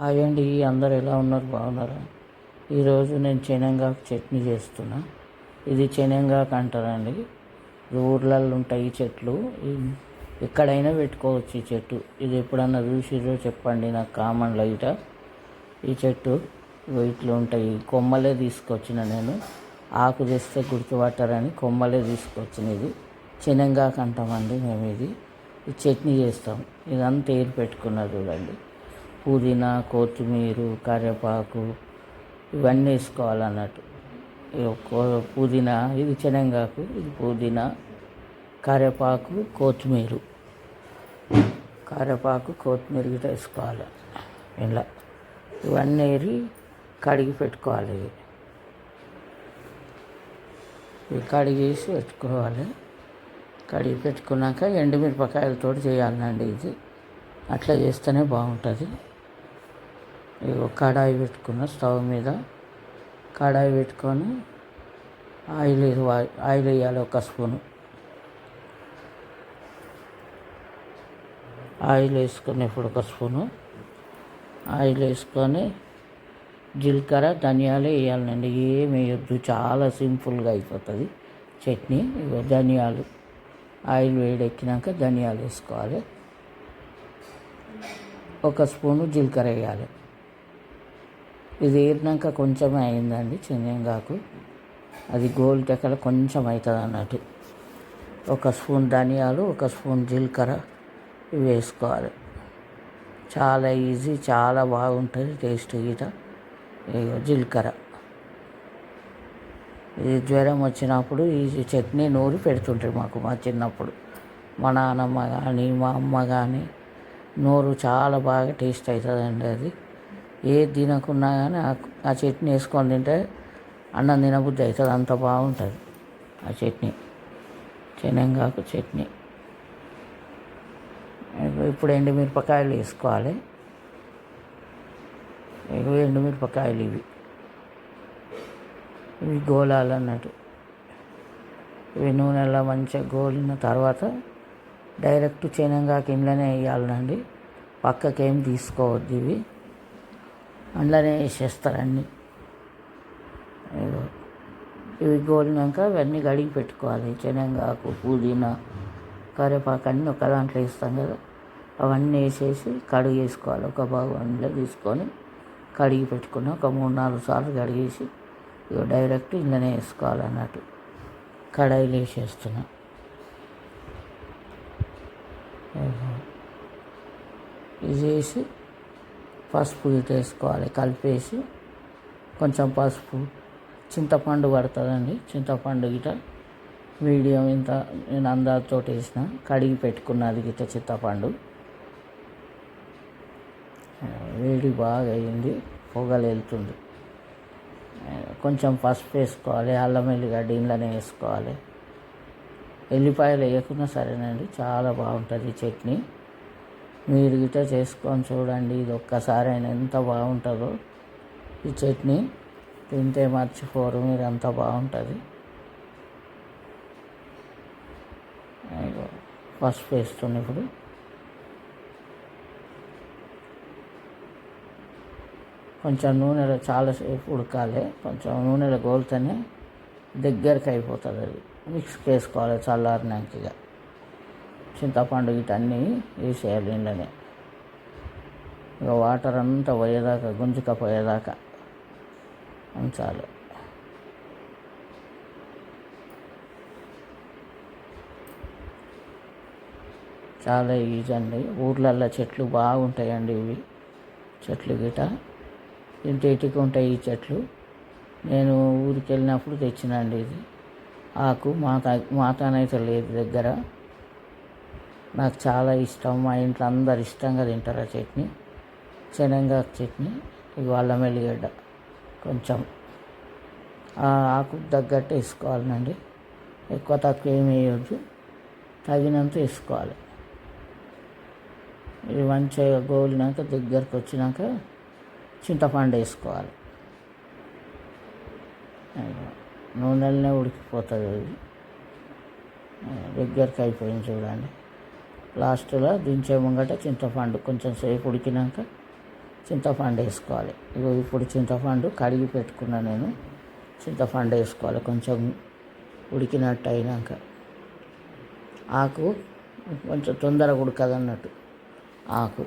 Hi అండి అందరు ఎలా ఉన్నారు? బాగున్నారా? ఈరోజు నేను చెనంగాకు చట్నీ చేస్తున్నా. ఇది చెనంగాకు అంటారండి ఇది ఊర్లలో ఉంటాయి ఈ చెట్లు. ఎక్కడైనా పెట్టుకోవచ్చు ఈ చెట్టు. ఇది ఎప్పుడన్నా చూసిరో చెప్పండి నాకు కామన్ లైట. ఈ చెట్టు ఇగో ఇట్లా ఉంటాయి కొమ్మలే తీసుకొచ్చిన నేను. ఆకు తెస్తే గుర్తుపట్టారని కొమ్మలే తీసుకొచ్చిన ఇది. చెనంగాకు అంటామండి మేము ఇది. ఈ చట్నీ చేస్తాం. ఇదంతా ఏరు పెట్టుకున్నా చూడండి. పుదీనా కొత్తిమీర కరివేపాకు ఇవన్నీ వేసుకోవాలన్నట్టు. పుదీనా ఇది శనగాకు ఇది పుదీనా కరివేపాకు కొత్తిమీర. కరివేపాకు కొత్తిమీర గిట్ట వేసుకోవాలి. ఇలా. ఇవన్నీ ఏరి కడిగి పెట్టుకోవాలి. ఇవి కడిగేసి పెట్టుకోవాలి. కడిగి పెట్టుకున్నాక ఎండుమిరపకాయలతో చేయాలండి ఇది. అట్లా చేస్తేనే బాగుంటుంది. కడాయి పెట్టుకున్న స్టవ్ మీద. కడాయి పెట్టుకొని ఆయిల్ ఆయిల్ వేయాలి ఒక స్పూను. ఆయిల్ వేసుకొని ఇప్పుడు ఒక స్పూను. ఆయిల్ వేసుకొని జీలకర్ర ధనియాలు వేయాలండి. ఏం వేయొద్దు. చాలా సింపుల్గా అయిపోతుంది. చట్నీ ఇగో ధనియాలు. ఆయిల్ వేడెక్కినాక ధనియాలు వేసుకోవాలి. ఒక స్పూను జీలకర్ర వేయాలి. ఇది ఏరినాక కొంచెం అయిందండి శనగాకు అది గోల్ టెక్కల కొంచెం అవుతుంది అన్నట్టు. ఒక స్పూన్ ధనియాలు ఒక స్పూన్ జీలకర్ర ఇవి వేసుకోవాలి. చాలా ఈజీ చాలా బాగుంటుంది టేస్ట్ గీట ఇగో జీలకర్ర. ఇది జ్వరం వచ్చినప్పుడు ఈ చట్నీ నూరి పెడుతుంటారు మాకు మా చిన్నప్పుడు. మా నాన్నమ్మ కానీ మా అమ్మ కానీ నూరు చాలా బాగా టేస్ట్ అవుతుందండి అది. ఏ తినకున్నా కానీ ఆ- చట్నీ వేసుకొని తింటే అన్నం తినబుద్ధి అవుతుంది అంత బాగుంటుంది ఆ చట్నీ. శనగాకు చట్నీ. ఇప్పుడు ఎండుమిరపకాయలు వేసుకోవాలి. ఇవి ఎండుమిరపకాయలు ఇవి. ఇవి గోళాలు అన్నట్టు. ఇవి నూనెలో మంచిగా గోలిన తర్వాత డైరెక్ట్ శనగాకు ఇంట్లోనే వేయాలండి. పక్కకి ఏం తీసుకోవద్దు ఇవి. అందులోనే వేసేస్తారు అన్నీ. ఇవి గోలినాక ఇవన్నీ గడిగి పెట్టుకోవాలి. శనగాకు పుదీనా కరివేపాకు అన్నీ ఒక దాంట్లో వేస్తాం కదా. అవన్నీ వేసేసి కడిగి వేసుకోవాలి. ఒక బాగుండలో తీసుకొని కడిగి పెట్టుకుని ఒక మూడు నాలుగు సార్లు కడిగేసి ఇక డైరెక్ట్ ఇందులోనే వేసుకోవాలి అన్నట్టు. కడాయిలు వేసేస్తున్నా. ఇది వేసి పసుపు వేసుకోవాలి. కలిపేసి కొంచెం పసుపు చింతపండు పడుతుందండి. చింతపండు గిట మీడియం ఇంత నేను అందాజతో వేసిన కడిగి పెట్టుకున్నది గిట చింతపండు. వేడి బాగా అయింది పొగలు వెళ్తుంది. కొంచెం పసుపు వేసుకోవాలి అల్లం ఎల్లిగడ్డ ఇంట్లోనే వేసుకోవాలి. ఎల్లిపాయలు వేయకున్నా సరేనండి చాలా బాగుంటుంది చట్నీ. మీరు గిట్ట చేసుకొని చూడండి ఇది ఒక్కసారి అయినా ఎంత బాగుంటుందో. ఈ చట్నీ తింటే మర్చిపోరు మీరు అంత బాగుంటుంది పసుపు వేస్తున్నా ఇప్పుడు. కొంచెం నూనెలో చాలాసేపు ఉడకాలి కొంచెం నూనెలో గోలితేనే దగ్గరికి అయిపోతుంది అది. మిక్స్కి వేసుకోవాలి చల్లారినాక ఇక. చింతపండు ఇటన్నీ వేసేయాలి ఇండనే ఇక వాటర్ అంతా పోయేదాకా గుంజుకపోయేదాకా ఉంచాలి చాలా. ఈజీ అండి. ఊర్లల్లో చెట్లు బాగుంటాయండి ఇవి. చెట్లు గిట. ఇంటికి ఉంటాయి ఈ చెట్లు. నేను ఊరికి వెళ్ళినప్పుడు తెచ్చినండి ఇది. ఆకు మాత మాతనైతే లేదు దగ్గర. నాకు చాలా ఇష్టం. మా ఇంట్లో అందరు ఇష్టంగా తింటారు ఆ చట్నీ. శనగాకు చట్నీ ఇవి అల్లం వెల్లిగడ్డ కొంచెం ఆ ఆకు తగ్గట్టు వేసుకోవాలండి. ఎక్కువ తక్కువ ఏమి వేయొద్దు. తగినంత వేసుకోవాలి. ఇది మంచిగా గోలినాక దగ్గరకు వచ్చినాక చింతపండు వేసుకోవాలి. నూనెలనే ఉడికిపోతుంది అది. దగ్గరికి అయిపోయింది చూడండి. లాస్ట్లో దించే ముంగట చింతపండు కొంచెం సేపు ఉడికినాక చింతపండు వేసుకోవాలి. ఇగో ఇప్పుడు చింతపండు కడిగి పెట్టుకున్నా నేను. చింతపండు వేసుకోవాలి కొంచెం ఉడికినట్టు అయినాక. ఆకు కొంచెం తొందరగా ఉడకదు అన్నట్టు ఆకు.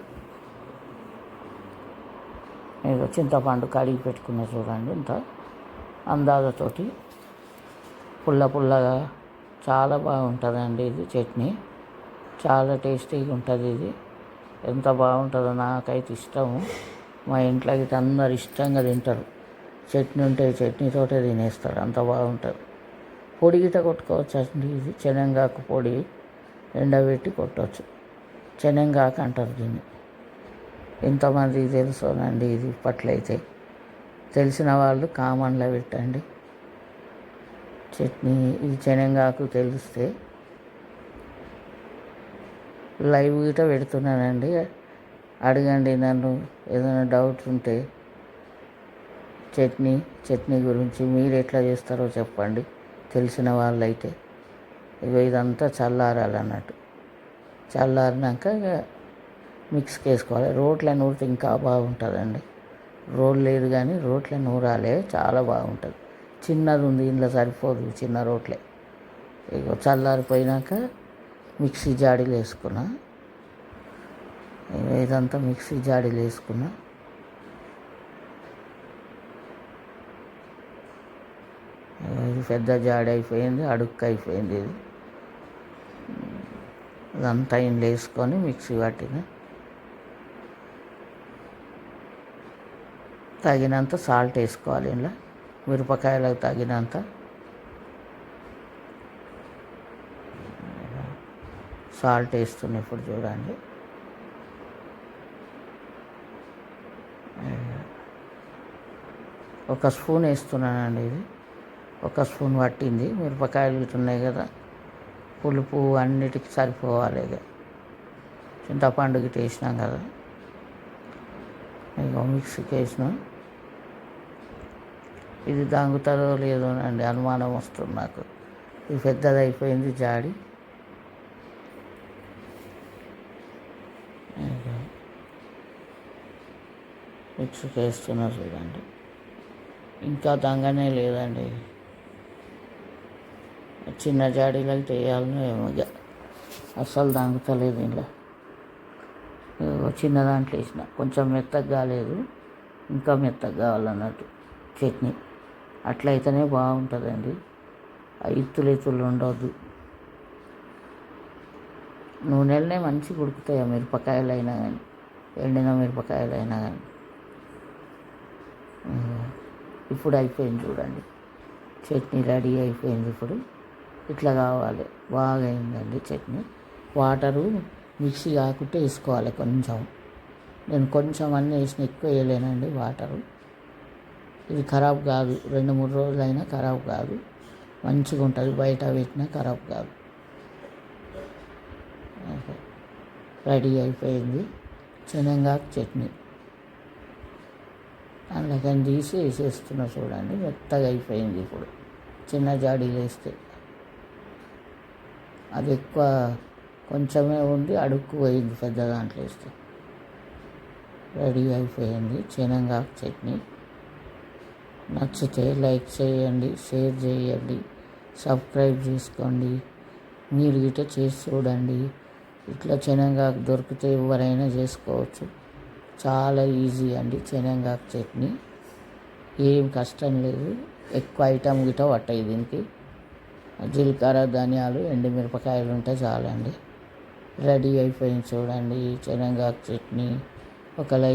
ఇగో చింతపండు కడిగి పెట్టుకున్న చూడండి ఇంత అందాజతోటి పుల్ల పుల్లగా చాలా బాగుంటుందండి ఇది చట్నీ. చాలా టేస్టీగా ఉంటుంది ఇది. ఎంత బాగుంటుందో నాకైతే ఇష్టము. మా ఇంట్లో అయితే అందరు ఇష్టంగా తింటారు. చట్నీ ఉంటే చట్నీతోటే తినేస్తారు. అంత బాగుంటుంది. పొడి గిట కొట్టుకోవచ్చు అండి ఇది. శనగాకు పొడి ఎండబెట్టి కొట్టవచ్చు శనగాకు అంటారు దీన్ని. ఎంతమందికి తెలుసోనండి ఇది ఇప్పట్లయితే. తెలిసిన వాళ్ళు కామన్లో పెట్టండి. చట్నీ ఇది శనగాకు తెలిస్తే లైవ్ గిట పెడుతున్నానండి. అడగండి నన్ను ఏదైనా డౌట్ ఉంటే. చట్నీ చట్నీ గురించి మీరు ఎట్లా చేస్తారో చెప్పండి. తెలిసిన వాళ్ళైతే. ఇక ఇదంతా చల్లారాలన్నట్టు. చల్లారినాక ఇక మిక్స్కి వేసుకోవాలి రోట్ల నూరితే ఇంకా బాగుంటుందండి. రోడ్ లేదు కానీ రోట్ల నూరాలే చాలా బాగుంటుంది. చిన్నది ఉంది ఇంట్లో సరిపోదు చిన్న రోట్లే. ఇక చల్లారిపోయినాక మిక్సీ జాడీలు వేసుకున్నా. ఇదంతా మిక్సీ జాడీలు వేసుకున్నా. ఇది పెద్ద జాడి అయిపోయింది అడుక్కు అయిపోయింది ఇది. ఇదంతా ఇంట్లో వేసుకొని మిక్సీ పట్టిన. తగినంత సాల్ట్ వేసుకోవాలి ఇంట్లో మిరపకాయలకు తగినంత. సాల్ట్ వేస్తున్నాయి ఇప్పుడు చూడండి ఒక స్పూన్ వేస్తున్నానండి ఇది. ఒక స్పూన్ పట్టింది. మిరపకాయలు ఉన్నాయి కదా. పులుపు అన్నిటికి సరిపోవాలి ఇక. చింతపండు గిట్ట వేసినాం కదా. ఇక మిక్సీకి వేసినాం. ఇది దాంగుతారో లేదో అండి అనుమానం వస్తుంది నాకు. ఇది పెద్దది అయిపోయింది జాడి. మిక్స్ చేస్తున్నారు చూడండి. ఇంకా దంగనే లేదండి. చిన్న జాడీలో వేయాలనో ఏమో ఇక. అస్సలు దంగుతలేదు ఇంట్లో. చిన్న దాంట్లో వేసిన. కొంచెం మెత్తగా కాలేదు. ఇంకా మెత్తగా కావాలన్నట్టు చట్నీ. అట్లయితేనే బాగుంటుందండి. ఆ ఇత్తులు ఇత్తులు ఉండవద్దు నూనెలనే మంచిగా ఉడుకుతాయి ఆ మిరపకాయలు అయినా కానీ ఎండిన మిరపకాయలు అయినా కానీ ఇప్పుడు అయిపోయింది చూడండి. చట్నీ రెడీ అయిపోయింది ఇప్పుడు. ఇట్లా కావాలి. బాగా అయిందండి చట్నీ. వాటరు మిక్సీ కాకుంటే వేసుకోవాలి కొంచెం. నేను కొంచెం అన్నీ వేసిన ఎక్కువ వేయలేనండి వాటరు. ఇది ఖరాబ్ కాదు. రెండు మూడు రోజులైనా ఖరాబ్ కాదు. మంచిగా ఉంటుంది. బయట పెట్టినా ఖరాబ్ కాదు. రెడీ అయిపోయింది. శనగాకు చట్నీ. అందుకని తీసి వేసేస్తున్నా చూడండి మెత్తగా అయిపోయింది ఇప్పుడు. చిన్న జాడీలు వేస్తే. అది ఎక్కువ కొంచెమే ఉండి అడుక్కు పోయింది పెద్ద దాంట్లో వేస్తే. రెడీ అయిపోయింది. శనగాకు చట్నీ. నచ్చితే లైక్ చేయండి షేర్ చేయండి సబ్స్క్రైబ్ చేసుకోండి. మీరు గిట్ట చేసి చూడండి. ఇట్లా శనగాకు దొరికితే ఎవరైనా చేసుకోవచ్చు. చాలా ఈజీ అండి. శనగాకు చట్నీ. ఏం కష్టం లేదు. ఎక్కువ ఐటమ్ గిట్ట పట్టాయి దీనికి. జీలకర్ర ధనియాలు ఎండుమిరపకాయలు ఉంటే చాలండి. రెడీ అయిపోయింది చూడండి. శనగాకు చట్నీ ఒక లైక్